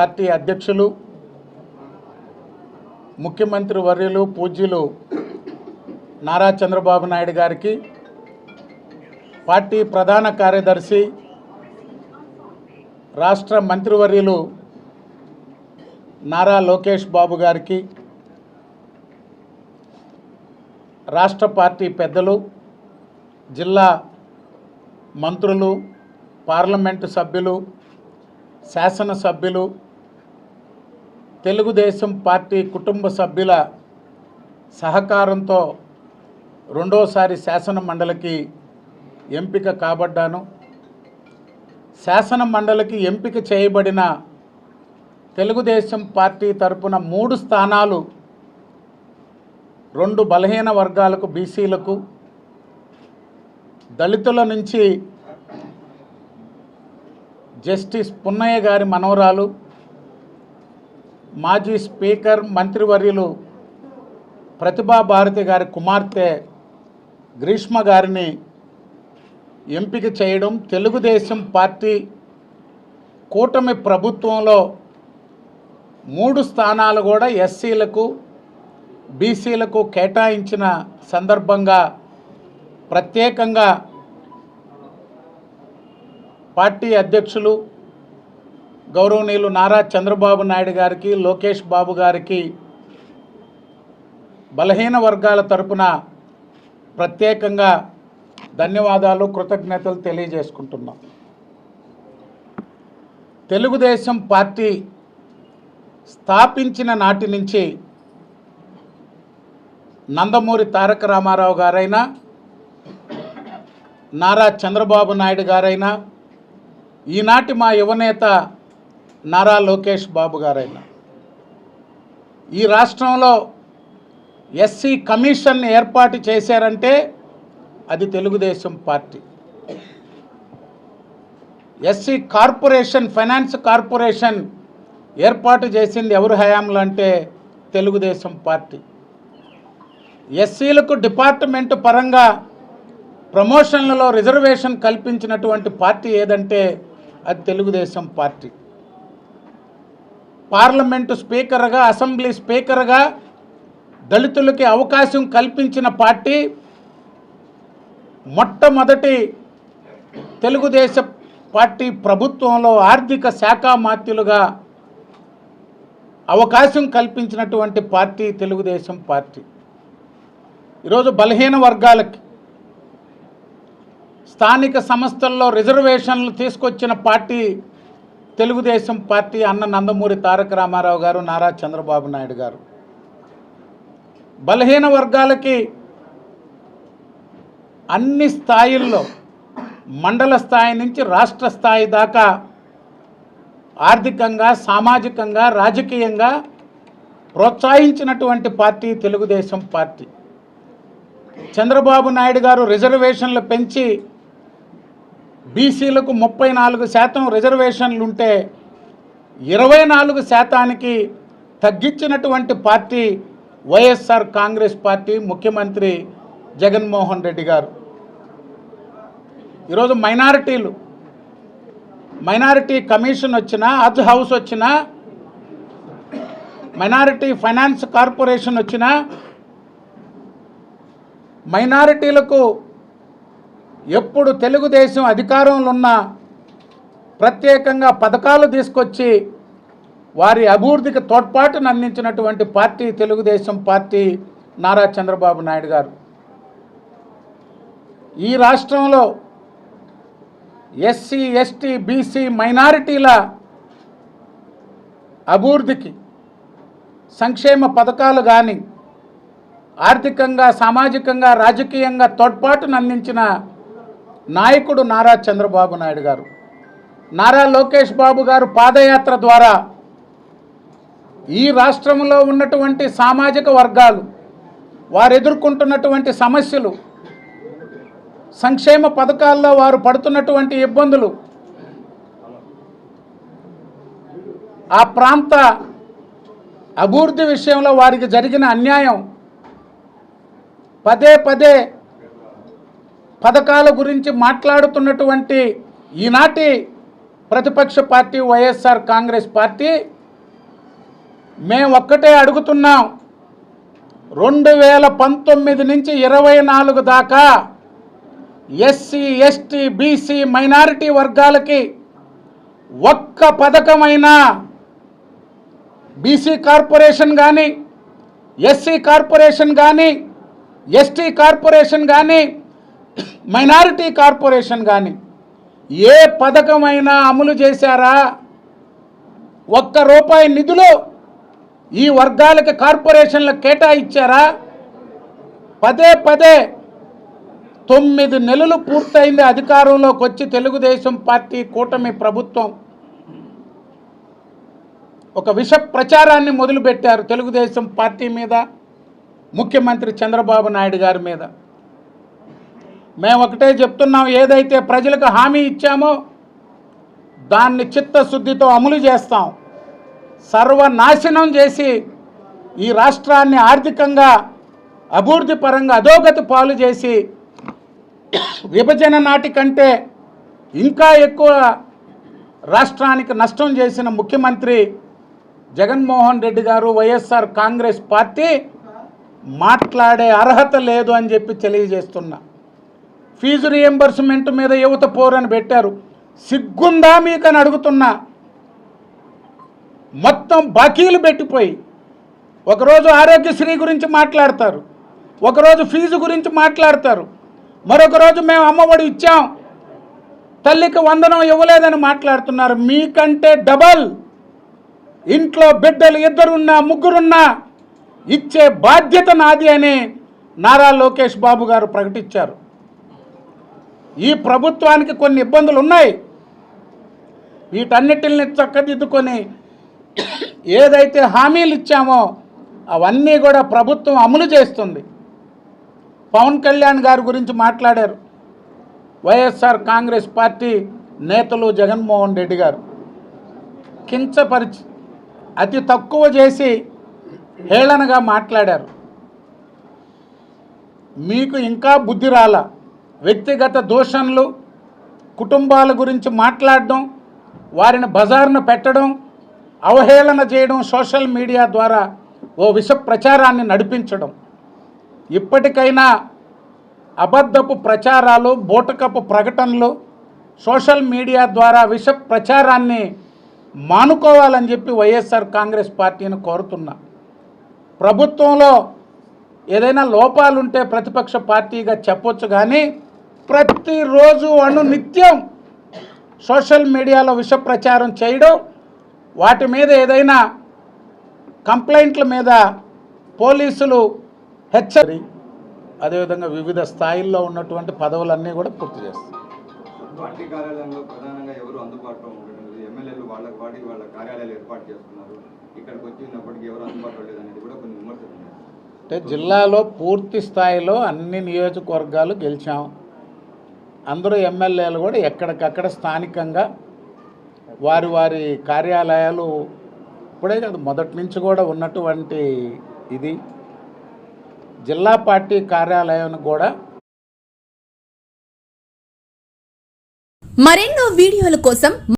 Party అధ్యక్షులు ముఖ్యమంత్రి వర్యులు పూజ్యులు నారా చంద్రబాబు నాయుడు గారికి పార్టీ ప్రధాన కార్యదర్శి రాష్ట్ర మంత్రివర్యులు నారా లోకేష్ బాబు గారికి రాష్ట్ర పార్టీ పెద్దలు జిల్లా మంత్రులు పార్లమెంటు సభ్యులు శాసనసభ్యులు తెలుగుదేశం పార్టీ కుటుంబ సభ్యుల సహకారంతో రెండోసారి శాసన మండలికి ఎంపిక కాబడ్డాను. శాసన మండలికి ఎంపిక చేయబడిన తెలుగుదేశం పార్టీ తరపున మూడు స్థానాలు రెండు బలహీన వర్గాలకు బీసీలకు దళితుల నుంచి జస్టిస్ పున్నయ్య గారి మనవరాలు మాజీ స్పీకర్ మంత్రివర్యులు ప్రతిభా భారతి గారి కుమార్తె గ్రీష్మ గారిని ఎంపిక చేయడం తెలుగుదేశం పార్టీ కూటమి ప్రభుత్వంలో మూడు స్థానాలు కూడా ఎస్సీలకు బీసీలకు కేటాయించిన సందర్భంగా ప్రత్యేకంగా పార్టీ అధ్యక్షులు గౌరవనీయులు నారా చంద్రబాబు నాయుడు గారికి లోకేష్ బాబు గారికి బలహీన వర్గాల తరపున ప్రత్యేకంగా ధన్యవాదాలు కృతజ్ఞతలు తెలియజేసుకుంటున్నాం. తెలుగుదేశం పార్టీ స్థాపించిన నాటి నుంచి నందమూరి తారక రామారావు గారైనా నారా చంద్రబాబు నాయుడు గారైనా ఈనాటి మా యువనేత నారా లోకేష్ బాబు గారైనా. ఈ రాష్ట్రంలో ఎస్సీ కమిషన్ ఏర్పాటు చేశారంటే అది Telugu Desam party. SC corporation finance corporation ఏర్పాటు చేసింది ఎవరు హయాంలో అంటే తెలుగుదేశం పార్టీ. ఎస్సీలకు డిపార్ట్మెంట్ పరంగా ప్రమోషన్లలో రిజర్వేషన్ కల్పించినటువంటి పార్టీ ఏదంటే అది తెలుగుదేశం పార్టీ. పార్లమెంటు స్పీకర్గా అసెంబ్లీ స్పీకర్గా దళితులకి అవకాశం కల్పించిన పార్టీ మొట్టమొదటి తెలుగుదేశం పార్టీ ప్రభుత్వంలో ఆర్థిక శాఖ మాత్యులుగా అవకాశం కల్పించినటువంటి పార్టీ తెలుగుదేశం పార్టీ. ఈరోజు బలహీన వర్గాలకి స్థానిక సంస్థల్లో రిజర్వేషన్లు తీసుకొచ్చిన పార్టీ తెలుగుదేశం పార్టీ అన్న నందమూరి తారక రామారావు గారు నారా చంద్రబాబు నాయుడు గారు. బలహీన వర్గాలకి అన్ని స్థాయిల్లో మండల స్థాయి నుంచి రాష్ట్ర స్థాయి దాకా ఆర్థికంగా సామాజికంగా రాజకీయంగా ప్రోత్సహించినటువంటి పార్టీ తెలుగుదేశం పార్టీ. చంద్రబాబు నాయుడు గారు రిజర్వేషన్లు పెంచి బీసీలకు ముప్పై నాలుగు శాతం రిజర్వేషన్లు ఉంటే ఇరవై నాలుగు శాతానికి తగ్గించినటువంటి పార్టీ వైఎస్ఆర్ కాంగ్రెస్ పార్టీ ముఖ్యమంత్రి జగన్మోహన్ రెడ్డి గారు. ఈరోజు మైనారిటీలు మైనారిటీ కమిషన్ వచ్చినా అజ్ హౌస్ వచ్చినా మైనారిటీ ఫైనాన్స్ కార్పొరేషన్ వచ్చినా మైనారిటీలకు ఎప్పుడు తెలుగుదేశం అధికారంలో ఉన్న ప్రత్యేకంగా పథకాలు తీసుకొచ్చి వారి అభివృద్ధికి తోడ్పాటును అందించినటువంటి పార్టీ తెలుగుదేశం పార్టీ నారా చంద్రబాబు నాయుడు గారు. ఈ రాష్ట్రంలో ఎస్సీ ఎస్టీ బీసీ మైనారిటీల అభివృద్ధికి సంక్షేమ పథకాలు కానీ ఆర్థికంగా సామాజికంగా రాజకీయంగా తోడ్పాటును అందించిన నాయకుడు నారా చంద్రబాబు నాయుడు గారు. నారా లోకేష్ బాబు గారు పాదయాత్ర ద్వారా ఈ రాష్ట్రంలో ఉన్నటువంటి సామాజిక వర్గాలు వారు ఎదుర్కొంటున్నటువంటి సమస్యలు సంక్షేమ పథకాల్లో వారు పడుతున్నటువంటి ఇబ్బందులు ఆ ప్రాంత అభివృద్ధి విషయంలో వారికి జరిగిన అన్యాయం పదే పదే పథకాల గురించి మాట్లాడుతున్నటువంటి ఈనాటి ప్రతిపక్ష పార్టీ వైఎస్ఆర్ కాంగ్రెస్ పార్టీ మేము ఒక్కటే అడుగుతున్నాం రెండు వేల పంతొమ్మిది నుంచి ఇరవై నాలుగు దాకా ఎస్సీ ఎస్టీ బీసీ మైనారిటీ వర్గాలకి ఒక్క పథకమైన బీసీ కార్పొరేషన్ కానీ ఎస్సీ కార్పొరేషన్ కానీ ఎస్టీ కార్పొరేషన్ కానీ మైనారిటీ కార్పొరేషన్ కానీ ఏ పథకమైనా అమలు చేశారా? ఒక్క రూపాయి నిధులు ఈ వర్గాలకి కార్పొరేషన్లకు కేటాయించారా? పదే పదే తొమ్మిది నెలలు పూర్తయింది అధికారంలోకి వచ్చి తెలుగుదేశం పార్టీ కూటమి ప్రభుత్వం. ఒక విష ప్రచారాన్ని మొదలుపెట్టారు తెలుగుదేశం పార్టీ మీద ముఖ్యమంత్రి చంద్రబాబు నాయుడు గారి మీద. మేము ఒకటే చెప్తున్నాం ఏదైతే ప్రజలకు హామీ ఇచ్చామో దాన్ని చిత్తశుద్ధితో అమలు చేస్తాం. సర్వనాశనం చేసి ఈ రాష్ట్రాన్ని ఆర్థికంగా అభివృద్ధి పరంగా అధోగతి పాలు చేసి విభజన నాటి కంటే ఇంకా ఎక్కువ రాష్ట్రానికి నష్టం చేసిన ముఖ్యమంత్రి జగన్మోహన్ రెడ్డి గారు వైఎస్ఆర్ కాంగ్రెస్ పార్టీ మాట్లాడే అర్హత లేదు అని చెప్పి తెలియజేస్తున్నా. ఫీజు రియంబర్స్మెంట్ మీద యువత పోరని పెట్టారు. సిగ్గుందా మీకని అడుగుతున్నా. మొత్తం బాకీలు పెట్టిపోయి. ఒకరోజు ఆరోగ్యశ్రీ గురించి మాట్లాడతారు. ఒకరోజు ఫీజు గురించి మాట్లాడతారు. మరొక రోజు మేము అమ్మఒడి ఇచ్చాం. తల్లికి వందనం ఇవ్వలేదని మాట్లాడుతున్నారు. మీకంటే డబల్. ఇంట్లో బిడ్డలు ఇద్దరున్నా ముగ్గురున్నా ఇచ్చే బాధ్యత నాది అని నారా లోకేష్ బాబు గారు ప్రకటించారు. ఈ ప్రభుత్వానికి కొన్ని ఇబ్బందులు ఉన్నాయి వీటన్నిటిని చక్కదిద్దుకొని ఏదైతే హామీలు ఇచ్చామో అవన్నీ కూడా ప్రభుత్వం అమలు చేస్తుంది. పవన్ కళ్యాణ్ గారి గురించి మాట్లాడారు. వైఎస్ఆర్ కాంగ్రెస్ పార్టీ నేతలు జగన్మోహన్ రెడ్డి గారు. కించపరిచి అతి తక్కువ చేసి హేళనగా మాట్లాడారు. మీకు ఇంకా బుద్ధి రాలా? వ్యక్తిగత దూషణలు కుటుంబాల గురించి మాట్లాడడం వారిని బజార్ను పెట్టడం అవహేళన చేయడం సోషల్ మీడియా ద్వారా ఓ విష ప్రచారాన్ని నడిపించడం. ఇప్పటికైనా అబద్ధపు ప్రచారాలు బూటకపు ప్రకటనలు సోషల్ మీడియా ద్వారా విష ప్రచారాన్ని మానుకోవాలని చెప్పి వైఎస్ఆర్ కాంగ్రెస్ పార్టీని కోరుతున్నా. ప్రభుత్వంలో ఏదైనా లోపాలుంటే ప్రతిపక్ష పార్టీగా చెప్పొచ్చు కానీ ప్రతిరోజు అను నిత్యం సోషల్ మీడియాలో విష ప్రచారం చేయడం వాటి మీద ఏదైనా కంప్లైంట్ల మీద పోలీసులు హెచ్చరి అదేవిధంగా వివిధ స్థాయిల్లో ఉన్నటువంటి పదవులన్నీ కూడా పూర్తి చేస్తారు. పార్టీ కార్యాలయంలో ప్రధానంగా ఎవరు అందుబాటులో ఉండడం లేదు. ఎమ్మెల్యేలు వాళ్ళ వాటికి వాళ్ళ కార్యాలయాలు ఏర్పాటు చేస్తున్నారు. ఇక్కడికి వచ్చినప్పటికీ ఎవరు అందుబాటులో లేదనేది కూడా కొన్ని విమర్శలు ఉన్నాయి. అంటే జిల్లాలో పూర్తి స్థాయిలో అన్ని నియోజకవర్గాలు గెలిచాం. అందరూ ఎమ్మెల్యేలు కూడా ఎక్కడికక్కడ స్థానికంగా వారి వారి కార్యాలయాలు ఇప్పుడే కాదు మొదటి నుంచి కూడా ఉన్నటువంటి ఇది. జిల్లా పార్టీ కార్యాలయం కూడా మరెన్నో వీడియోల కోసం